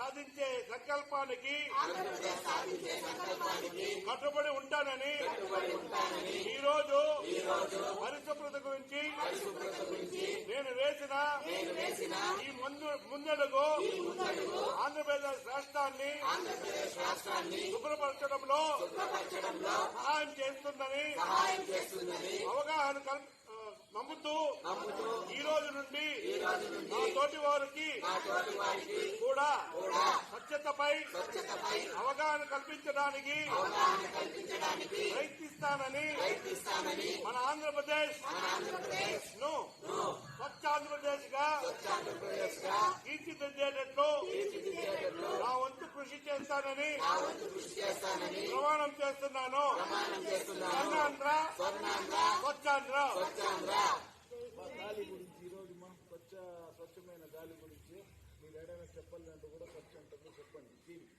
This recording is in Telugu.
సాధించే సంకల్పానికి కట్టుబడి ఉంటానని ఈ రోజు పరిశుభ్రత గురించి నేను వేసిన ఈ ముందు ముందడుగు ఆంధ్రప్రదేశ్ రాష్ట్రాన్ని శుభ్రపరచడంలో సహాయం చేస్తుందని అవగాహన నమ్ముతూ నమ్ముతూ ఈ రోజు నుండి ఈ రోజు నుండి నా తోటి వారికి నా తోటి వారికి కూడా స్వచ్ఛతపై అవగాహన కల్పించడానికి అవగాహన కల్పించడానికి ప్రయత్నిస్తానని ప్రయత్నిస్తానని మన ఆంధ్రప్రదేశ్ మన ఆంధ్రప్రదేశ్ను స్వచ్ఛ ఆంధ్రప్రదేశ్గా తీర్చిదిద్దేటట్లు నా వంతు కృషి చేస్తానని నా వంతు కృషి చేస్తానని ప్రమాణం చేస్తున్నాను. ప్రమాణం చేస్తున్నాను. స్వర్ణాంధ్ర స్వర్ణాంధ్ర స్వచ్ఛాంధ్ర స్వచ్ఛాంధ్ర మా గాలి గురించి ఈ రోజు మా స్వచ్ఛ స్వచ్ఛమైన గాలి గురించి మీరు ఏదైనా చెప్పాలంటే కూడా ఖర్చు ఉంటుందో చెప్పండి.